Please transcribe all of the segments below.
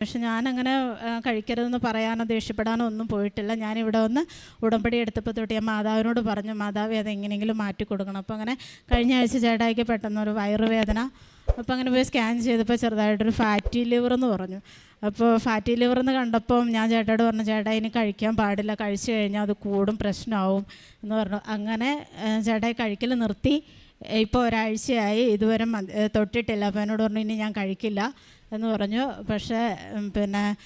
പക്ഷെ ഞാനങ്ങനെ കഴിക്കരുതെന്ന് പറയാനോ ദേഷ്യപ്പെടാനോ ഒന്നും പോയിട്ടില്ല. ഞാനിവിടെ വന്ന് ഉടമ്പടി എടുത്തപ്പോൾ തൊട്ട് ഞാൻ മാതാവിനോട് പറഞ്ഞു മാതാവ് അത് എങ്ങനെയെങ്കിലും മാറ്റി കൊടുക്കണം. അപ്പോൾ അങ്ങനെ കഴിഞ്ഞ ആഴ്ച ചേട്ടായിക്ക് പെട്ടെന്ന് ഒരു വയറുവേദന. അപ്പോൾ അങ്ങനെ പോയി സ്കാൻ ചെയ്തപ്പോൾ ചെറുതായിട്ടൊരു ഫാറ്റി ലിവർ എന്ന് പറഞ്ഞു. അപ്പോൾ ഫാറ്റി ലിവർ എന്ന് കണ്ടപ്പം ഞാൻ ചേട്ടായോട് പറഞ്ഞു ചേട്ടാ ഇനി കഴിക്കാൻ പാടില്ല. കഴിച്ചു കഴിഞ്ഞാൽ അത് കൂടും പ്രശ്നമാവും. എന്ന് പറഞ്ഞു. അങ്ങനെ ചേട്ടായി കഴിക്കൽ നിർത്തി. ഇപ്പോൾ ഒരാഴ്ചയായി ഇതുവരെ തൊട്ടിട്ടില്ല. അപ്പോൾ എന്നോട് പറഞ്ഞു ഇനി ഞാൻ കഴിക്കില്ല. എന്ന് പറഞ്ഞു. പക്ഷേ പിന്നെ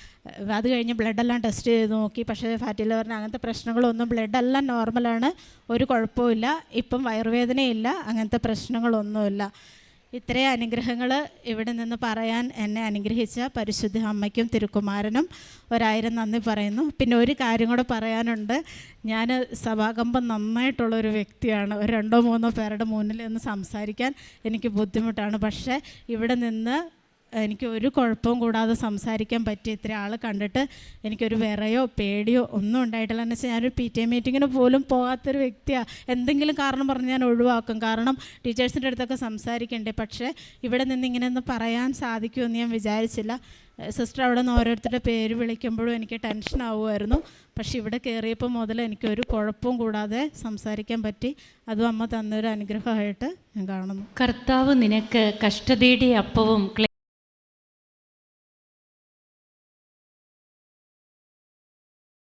അത് കഴിഞ്ഞ് ബ്ലഡെല്ലാം ടെസ്റ്റ് ചെയ്ത് നോക്കി. പക്ഷേ ഫാറ്റി ലിവറിന് അങ്ങനത്തെ പ്രശ്നങ്ങളൊന്നും ബ്ലഡെല്ലാം നോർമലാണ്. ഒരു കുഴപ്പമില്ല ഇപ്പം വയറുവേദനയില്ല അങ്ങനത്തെ പ്രശ്നങ്ങളൊന്നുമില്ല. ഇത്രയും അനുഗ്രഹങ്ങൾ ഇവിടെ നിന്ന് പറയാൻ എന്നെ അനുഗ്രഹിച്ച പരിശുദ്ധ അമ്മയ്ക്കും തിരുക്കുമാരനും ഒരായിരം നന്ദി പറയുന്നു. പിന്നെ ഒരു കാര്യം കൂടെ പറയാനുണ്ട്. ഞാൻ സഭാകമ്പം നന്നായിട്ടുള്ള ഒരു വ്യക്തിയാണ്. രണ്ടോ മൂന്നോ പേരുടെ മുന്നിൽ നിന്ന് സംസാരിക്കാൻ എനിക്ക് ബുദ്ധിമുട്ടാണ്. പക്ഷേ ഇവിടെ നിന്ന് എനിക്ക് ഒരു കുഴപ്പവും കൂടാതെ സംസാരിക്കാൻ പറ്റിയ ഇത്ര ആൾ കണ്ടിട്ട് എനിക്കൊരു വിറയോ പേടിയോ ഒന്നും ഉണ്ടായിട്ടില്ല. എന്ന് വെച്ചാൽ ഞാനൊരു പി ടി എ മീറ്റിങ്ങിന് പോലും പോകാത്തൊരു വ്യക്തിയാണ് എന്തെങ്കിലും കാരണം പറഞ്ഞ് ഞാൻ ഒഴിവാക്കും. കാരണം ടീച്ചേഴ്സിന്റെ അടുത്തൊക്കെ സംസാരിക്കണ്ടേ? പക്ഷേ ഇവിടെ നിന്ന് ഇങ്ങനെ ഒന്ന് പറയാൻ സാധിക്കുമെന്ന് ഞാൻ വിചാരിച്ചില്ല. സിസ്റ്റർ അവിടെ നിന്ന് ഓരോരുത്തരുടെ പേര് വിളിക്കുമ്പോഴും എനിക്ക് ടെൻഷൻ ആവുമായിരുന്നു. പക്ഷേ ഇവിടെ കയറിയപ്പോൾ മുതൽ എനിക്കൊരു കുഴപ്പവും കൂടാതെ സംസാരിക്കാൻ പറ്റി. അതും അമ്മ തന്നൊരു അനുഗ്രഹമായിട്ട് ഞാൻ കാണുന്നു. കർത്താവ് നിനക്ക് കഷ്ടതയുടെ അപ്പവും